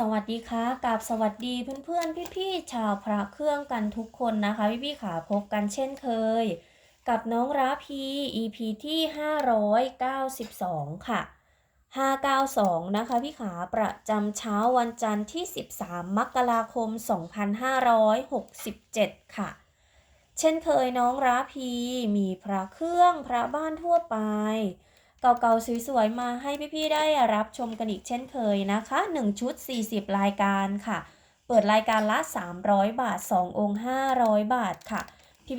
สวัสดีค่ะกับสวัสดีเพื่อนๆ พี่ๆ ชาวพระเครื่องกันทุกคนนะคะ พี่ๆขาพบกันเช่นเคย กับน้องราพี EP ที่ 592 ค่ะ 592 นะคะพี่ขาประจำเช้าวันจันทร์ที่ 13 มกราคม 2567 ค่ะ เช่นเคยน้องราพีมีพระเครื่องพระบ้านทั่วไป เก่าๆสวยๆมาให้พี่ๆได้รับชมกันอีกเช่นเคยนะคะ 1 ชุด 40 รายการค่ะ เปิดรายการละ 300 บาท 2 องค์ 500 บาทค่ะ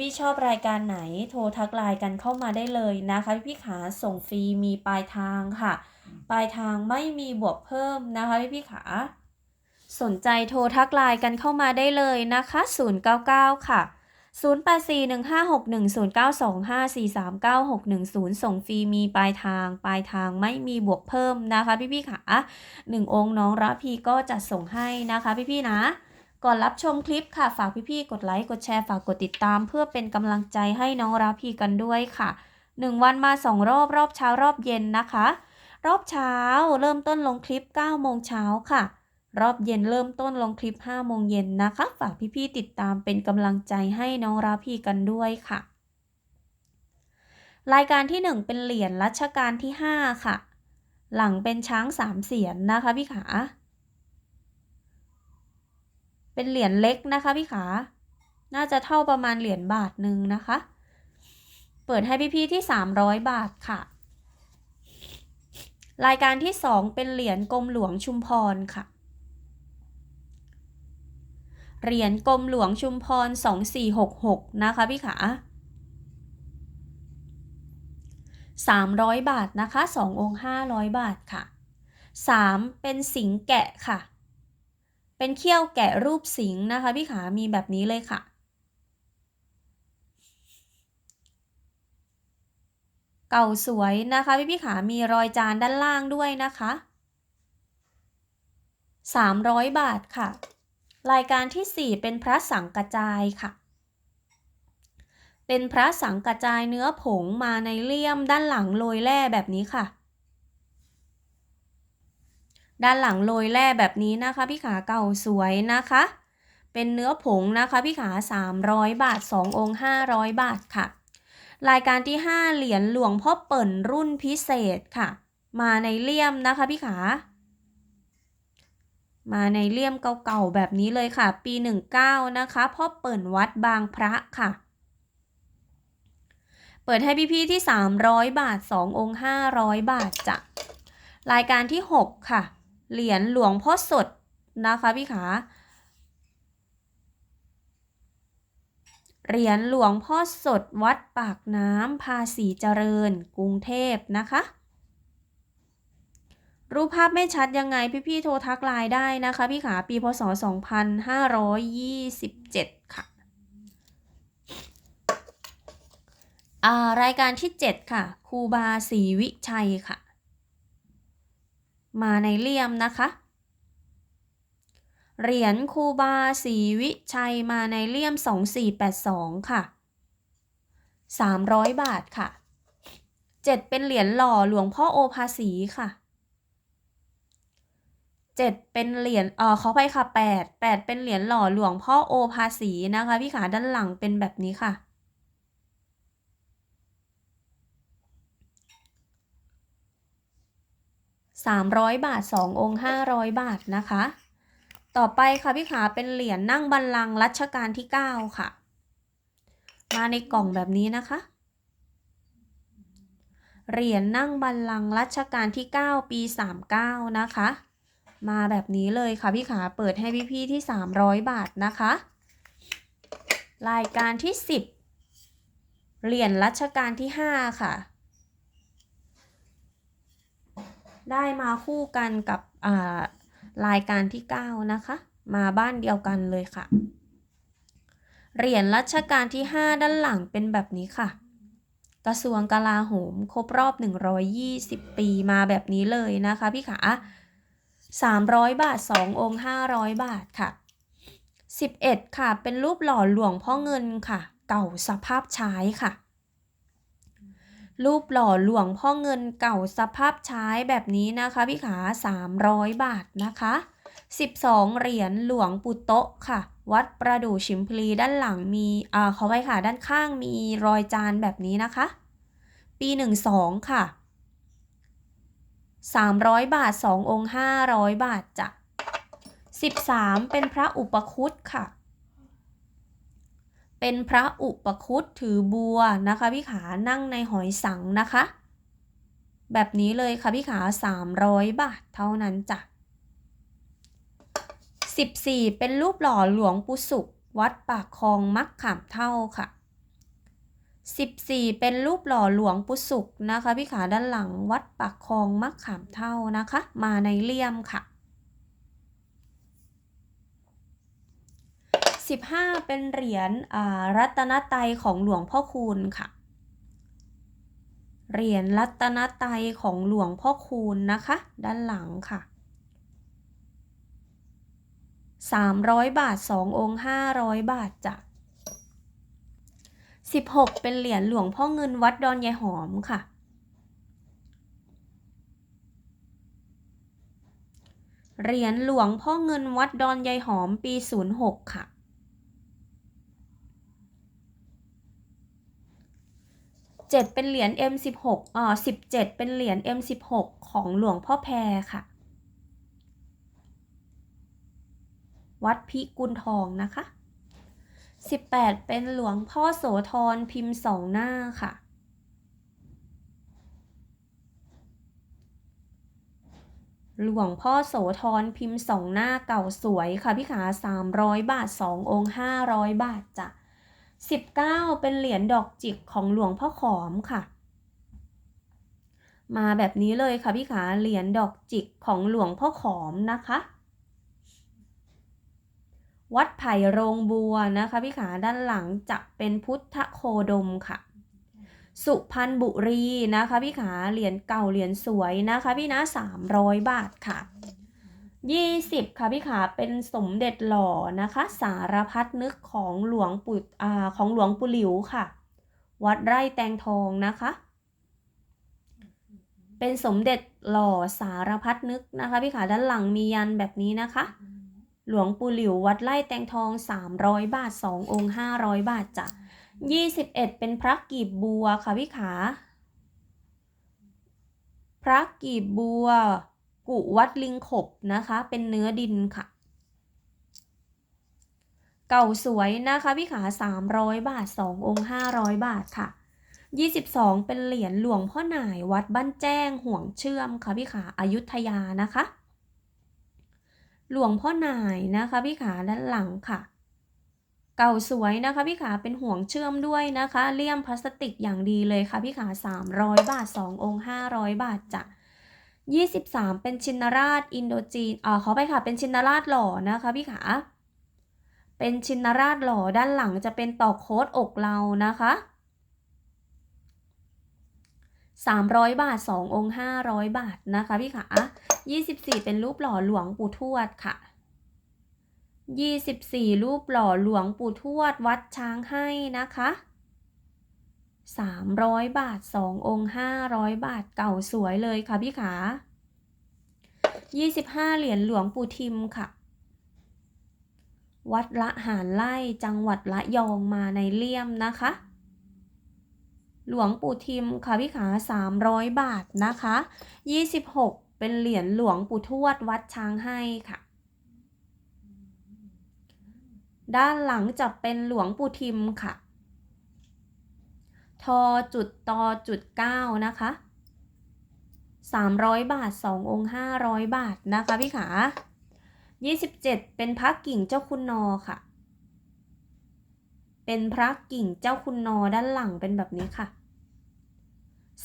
พี่ๆชอบรายการไหนโทรทักไลน์กันเข้ามาได้เลยนะคะ พี่ๆขาส่งฟรีมีปลายทางค่ะ ปลายทางไม่มีบวกเพิ่มนะคะพี่ๆขาสนใจโทรทักไลน์กันเข้ามาได้เลยนะคะ 099 ค่ะ 0841561092543961ส่งฟรีมีปลายทางปลายทางไม่มีบวกเพิ่มนะคะพี่ๆค่ะหนึ่งองค์น้องระพีก็จะส่งให้นะคะพี่ๆนะ ก่อนรับชมคลิปค่ะฝากพี่ๆกดไลค์กดแชร์ฝากกดติดตาม เพื่อเป็นกำลังใจให้น้องระพีกันด้วยค่ะหนึ่งวันมาสองรอบรอบเช้ารอบเย็นนะคะ รอบเช้าเริ่มต้นลงคลิป9โมงเช้าค่ะ รอบเย็นเริ่มต้นลงคลิป5โมงเย็นนะคะ ฝากพี่ๆติดตามเป็นกำลังใจให้น้องราพีกันด้วยค่ะ รายการที่ 1 เป็นเหรียญรัชกาลที่ 5 ค่ะ หลังเป็นช้างสามเสียนนะคะพี่ขา เป็นเหรียญเล็กนะคะพี่ขา น่าจะเท่าประมาณเหรียญบาทหนึ่งนะคะ เปิดให้พี่ๆที่ 300 บาทค่ะรายการที่ 2 เป็นเหรียญกรมหลวงชุมพรค่ะ เหรียญกรมหลวงชุมพร 2466 นะคะพี่ขา 300 บาทนะคะ 2 องค์ 500 บาทค่ะ 3 เป็นสิงแกะค่ะ เป็นเขี้ยวแกะรูปสิงนะคะพี่ขา มีแบบนี้เลยค่ะ เก่าสวยนะคะพี่พี่ขา มีรอยจานด้านล่างด้วยนะคะ 300 บาทค่ะ รายการที่ 4 เป็นพระสังกระจายค่ะ เป็นพระสังกระจายเนื้อผงมาในเลี่ยมด้านหลังโรยแร่แบบนี้ค่ะ ด้านหลังโรยแร่แบบนี้นะคะ พี่ขาเก่าสวยนะคะ เป็นเนื้อผงนะคะพี่ขา 300 บาท 2 องค์ 500 บาทค่ะ รายการที่ 5 เหรียญหลวงพ่อเปิ่นรุ่นพิเศษค่ะ มาในเลี่ยมนะคะพี่ขา มาในเลี่ยมเก่าๆแบบนี้เลยค่ะ ปี 19 นะคะพ่อเปิ่นวัดบางพระค่ะ เปิดให้พี่ๆที่ 300 บาท 2 องค์ 500 บาทจ้ะรายการที่ 6 ค่ะ เหรียญหลวงพ่อสดนะคะพี่ขาเหรียญหลวงพ่อสดวัดปากน้ำภาษีเจริญกรุงเทพนะคะ รูปภาพไม่ชัดยังไงพี่ๆโทรทักไลน์ได้นะคะ พี่ขาปีพศ 2527 ค่ะอ่ารายการที่ 7 ค่ะครูบาศรีวิชัยค่ะ มาในเลี่ยมนะคะ เหรียญครูบาศรีวิชัยมาในเลี่ยม 2482 ค่ะ 300 บาทค่ะ 7 เป็นเหรียญหล่อหลวงพ่อโอภาสีค่ะ 7เป็นเหรียญเออขอไปค่ะ8 8เป็นเหรียญหล่อหลวงพ่อโอภาสีนะคะ พี่ขาด้านหลังเป็นแบบนี้ค่ะ300บาท2ององค์500บาทนะคะ ต่อไปค่ะพี่ขาเป็นเหรียญนั่งบัลลังก์รัชกาลที่9ค่ะ มาในกล่องแบบนี้นะคะเหรียญนั่งบัลลังก์รัชกาลที่ 9 ปี 39 นะคะ มาแบบนี้เลยค่ะพี่ขาเปิดให้พี่ๆที่ 300 บาทนะคะ รายการที่ 10 เหรียญรัชกาลที่ 5 ค่ะ ได้มาคู่กันกับอ่ารายการที่ 9 นะคะ มาบ้านเดียวกันเลยค่ะ เหรียญรัชกาลที่ 5 ด้านหลังเป็นแบบนี้ค่ะกระทรวงกลาโหม ครบรอบ 120 ปีมาแบบนี้เลยนะคะพี่ขา 300 บาท 2 องค์ 500 บาทค่ะ 11 ค่ะ เป็นรูปหล่อหลวงพ่อเงินค่ะ เก่าสภาพใช้ค่ะ รูปหล่อหลวงพ่อเงินเก่าสภาพใช้แบบนี้นะคะพี่ขา 300 บาทนะคะ 12 เหรียญหลวงปู่โตะค่ะ วัดประดู่ชิมพลีด้านหลังมีอ่าขอไว้ค่ะ ด้านข้างมีรอยจานแบบนี้นะคะ ปี 12 ค่ะ 300 บาท 2 องค์ 500 บาทจ้ะ13 เป็นพระอุปคุตค่ะ เป็นพระอุปคุตถือบัวนะคะพี่ขานั่งในหอยสังนะคะ แบบนี้เลยค่ะพี่ขา 300 บาทเท่านั้นจ้ะ14 เป็นรูปหล่อหลวงปู่สุวัดปากคลองมักขามเท่าค่ะ 14 เป็นรูปหล่อหลวงปู่สุขนะคะ พี่ขาด้านหลังวัดปากคลองมักขามเท่านะคะ มาในเลี่ยมค่ะ 15 เป็นเหรียญอ่ารัตนไตยของหลวงพ่อคูณค่ะ เหรียญรัตนไตยของหลวงพ่อคูณนะคะ ด้านหลังค่ะ300 บาท 2 องค์ 500 บาทจ้ะ 16 เป็นเหรียญหลวงพ่อเงินวัดดอนยายหอมค่ะ เหรียญหลวงพ่อเงินวัดดอนยายหอมปี 06 ค่ะเจ็ดเป็นเหรียญ M16 อ่า17 เป็นเหรียญ M16 ของหลวงพ่อแพรค่ะ วัดพิกุลทองนะคะ 18 เป็นหลวงพ่อโสธรพิมพ์สองหน้าค่ะ หลวงพ่อโสธรพิมพ์สองหน้าเก่าสวยค่ะพี่ขา300 บาท 2 องค์ 500 บาทจ้ะ19 เป็นเหรียญดอกจิกของหลวงพ่อขอมค่ะ มาแบบนี้เลยค่ะพี่ขาเหรียญดอกจิกของหลวงพ่อขอมนะคะ วัดไผ่โรงบัวนะคะพี่ขาด้านหลังจะเป็นพุทธโคดมค่ะ สุพรรณบุรีนะคะพี่ขาเหรียญเก่าเหรียญสวยนะคะพี่นะ300 บาทค่ะ20ค่ะพี่ขาเป็นสมเด็จหล่อนะคะ สารพัดนึกของหลวงปู่อ่าของหลวงปู่หลิวค่ะ วัดไร่แตงทองนะคะ เป็นสมเด็จหล่อสารพัดนึกนะคะพี่ขาด้านหลังมียันแบบนี้นะคะ หลวงปู่หลิววัดไร่แตงทอง 300 บาท 2 องค์ 500 บาทจ้ะ21 เป็นพระกีบบัวค่ะพี่ขา พระกีบบัว กุวัดลิงขบนะคะ เป็นเนื้อดินค่ะ เก่าสวยนะคะพี่ขา 300 บาท 2 องค์ 500 บาทค่ะ22 เป็นเหรียญหลวงพ่อหน่ายวัดบ้านแจ้งห่วงเชื่อมค่ะพี่ขาอายุทยานะคะ หลวงพ่อหน่ายนะคะพี่ขาด้านหลังค่ะ เก่าสวยนะคะพี่ขาเป็นห่วงเชื่อมด้วยนะคะเลี่ยมพลาสติกอย่างดีเลยค่ะพี่ขา300 บาท 2 องค์ 500 บาทจ้ะ23 เป็นชินราชอินโดจีนอ่าขอไปค่ะ เป็นชินราชหล่อนะคะพี่ขา เป็นชินราชหล่อด้านหลังจะเป็นต่อโค้ดอกเรานะคะ 300 บาท 2 องค์ 500 บาทนะคะพี่ขา24 เป็นรูปหล่อหลวงปู่ทวดค่ะ 24 รูปหล่อหลวงปู่ทวดวัดช้างให้นะคะ300 บาท 2 องค์ 500 บาทเก่าสวยเลยค่ะพี่ขา25 เหรียญหลวงปู่ทิมค่ะ วัดละหารไล่จังหวัดละยองมาในเลี่ยมนะคะ หลวงปู่ทิมค่ะพี่ขา300 บาทนะคะ 26 เป็นเหรียญหลวงปู่ทวดวัดช้างให้ค่ะ ด้านหลังจะเป็นหลวงปู่ทิมค่ะ ทอจุดตอจุดเก้านะคะ 300 บาท 2 องค์ 500 บาทนะคะพี่ขา 27 เป็นพระกิ่งเจ้าคุณนอค่ะเป็นพระกิ่งเจ้าคุณนอด้านหลังเป็นแบบนี้ค่ะ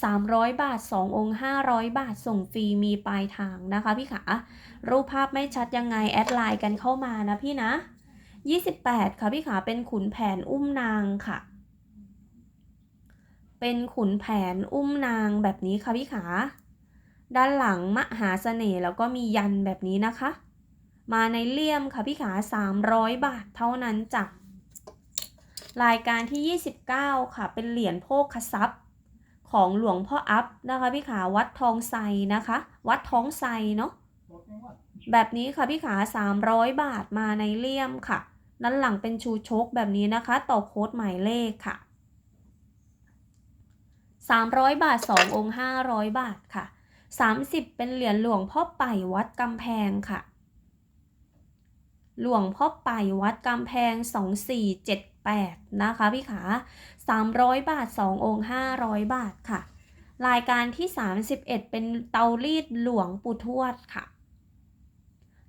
300 บาท 2 องค์ 500 บาทส่งฟรีมีปลายทางนะคะพี่ขา รูปภาพไม่ชัดยังไง แอดไลน์กันเข้ามานะพี่นะ 28 ค่ะพี่ขาเป็นขุนแผนอุ้มนางค่ะ เป็นขุนแผนอุ้มนางแบบนี้ค่ะพี่ขา ด้านหลังมหาเสน่ห์แล้วก็มียันแบบนี้นะคะ มาในเลี่ยมค่ะพี่ขา 300 บาทเท่านั้นจ้ะรายการที่ 29 ค่ะ เป็นเหรียญโภคทรัพย์ ของหลวงพ่ออัพนะคะพี่ขาวัดทองไซนะคะ วัดท้องไซเนาะแบบนี้ค่ะพี่ขา300 บาทมาในเลี่ยมค่ะด้านหลังเป็นชูชกแบบนี้นะคะ ต่อโค้ดหมายเลขค่ะ 300 บาท 2 องค์ 500 บาทค่ะ 30 เป็นเหรียญหลวงพ่อไปวัดกำแพงค่ะ หลวงพ่อไปวัดกำแพง 8 นะคะพี่ขา 300 บาท 2 องค์ 500 บาทค่ะ รายการที่ 31 เป็นเตารีดหลวงปู่ทวดค่ะ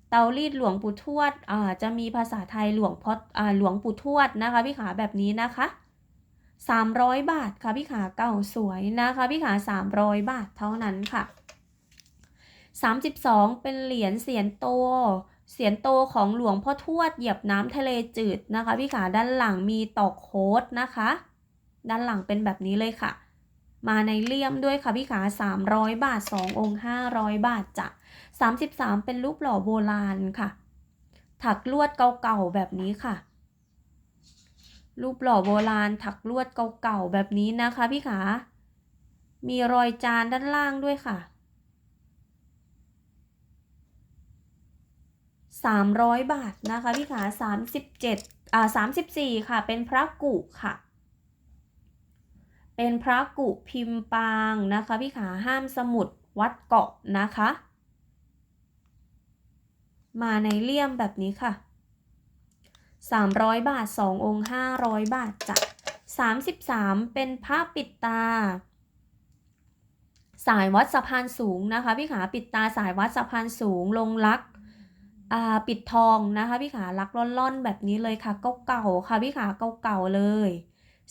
เตารีดหลวงปู่ทวดอ่าจะมีภาษาไทยหลวงพ่ออ่าหลวงปู่ทวดนะคะพี่ขาแบบนี้นะคะ300 บาทค่ะพี่ขาเก่าสวยนะคะพี่ขา 300 บาทเท่านั้นค่ะ 32 เป็นเหรียญเสียนโต เสียนโตของหลวงพ่อทวดเหยียบน้ำทะเลจืดนะคะ พี่ขาด้านหลังมีตอกโคดนะคะ ด้านหลังเป็นแบบนี้เลยค่ะ มาในเลี่ยมด้วยค่ะพี่ขา 300 บาท 2 องค์ 500 บาทจ้ะ33 เป็นรูปหล่อโบราณค่ะ ถักลวดเก่าๆแบบนี้ค่ะ รูปหล่อโบราณ ถักลวดเก่าๆแบบนี้นะคะ พี่ขา มีรอยจานด้านล่างด้วยค่ะ 300 บาทนะคะพี่ขา37อ่า34 ค่ะ เป็นพระกุค่ะ เป็นพระกุพิมพ์ปางนะคะพี่ขาห้ามสมุดวัดเกาะนะคะ มาในเลี่ยมแบบนี้ค่ะ 300 บาท 2 องค์ 500 บาทจ้ะ33 เป็นพระปิดตา สายวัดสะพานสูงนะคะพี่ขาปิดตาสายวัดสะพานสูงลงลักอ่า ปิดทองนะคะ พี่ขาลักล่อนๆ แบบนี้เลยค่ะเก่าๆค่ะ พี่ขาเก่าๆเลย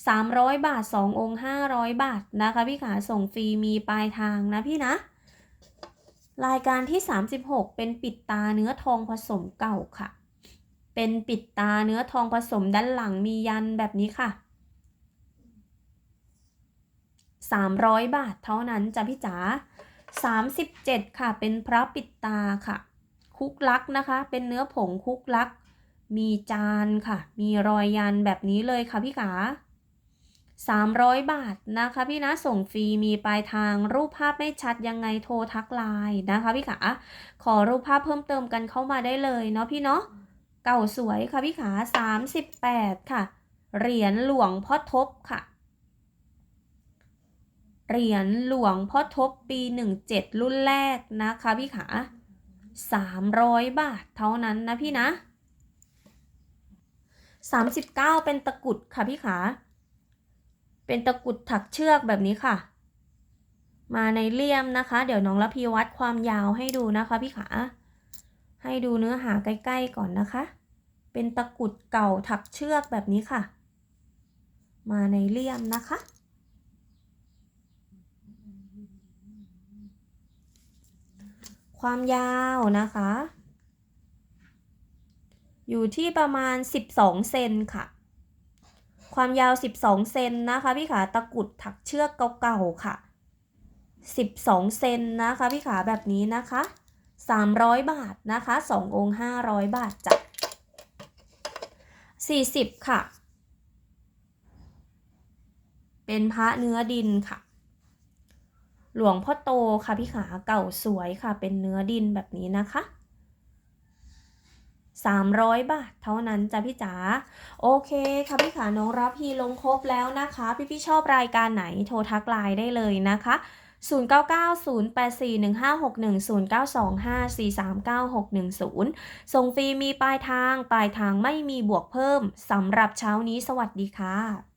300 บาท 2 องค์ 500 บาทนะคะ พี่ขาส่งฟรีมีปลายทางนะพี่นะ รายการที่ 36 เป็นปิดตาเนื้อทองผสมเก่าค่ะ เป็นปิดตาเนื้อทองผสมด้านหลังมียันแบบนี้ค่ะ300 บาทเท่านั้นจ้ะพี่จ๋า37 ค่ะ เป็นพระปิดตาค่ะ คุกลักนะคะ เป็นเนื้อผงคุกลัก มีจานค่ะ มีรอยยันแบบนี้เลยค่ะพี่ขา300 บาทนะคะพี่นะส่งฟรีมีปลายทางรูปภาพไม่ชัดยังไงโทรทักไลน์นะคะพี่ขาขอรูปภาพเพิ่มเติมกันเข้ามาได้เลยเนาะพี่เนาะเก่าสวยค่ะพี่ขา38 ค่ะ เหรียญหลวงพ่อทบค่ะ เหรียญหลวงพ่อทบปี 17 รุ่นแรกนะคะพี่ขา 300 บาทเท่านั้นนะพี่นะ 39 เป็นตะกุดค่ะพี่ขา เป็นตะกุดถักเชือกแบบนี้ค่ะ มาในเลี่ยมนะคะ เดี๋ยวน้องละพีวัดความยาวให้ดูนะคะพี่ขา ให้ดูเนื้อหาใกล้ๆก่อนนะคะ เป็นตะกุดเก่าถักเชือกแบบนี้ค่ะ มาในเลี่ยมนะคะ ความยาวนะคะ อยู่ที่ประมาณ 12 เซนค่ะ ความยาว 12 เซนนะคะพี่ขาตะกุดถักเชือกเก่าๆค่ะ 12 เซนนะคะพี่ขาแบบนี้นะคะ 300 บาทนะคะ2องค์500 บาทจ้ะ40 ค่ะ เป็นพระเนื้อดินค่ะ หลวงพ่อโตค่ะพี่ขาเก่าสวยค่ะเป็นเนื้อดินแบบนี้นะคะ300 บาท เท่านั้นจ้ะพี่จ๋าโอเคค่ะพี่ขาน้องรับพีลงครบแล้วนะคะ พี่พี่ๆชอบรายการไหนโทรทักไลน์ได้เลยนะคะ 0990841561 0925439610 ส่งฟรีมีปลายทาง ปลายทางไม่มีบวกเพิ่มสำหรับเช้านี้สวัสดีค่ะ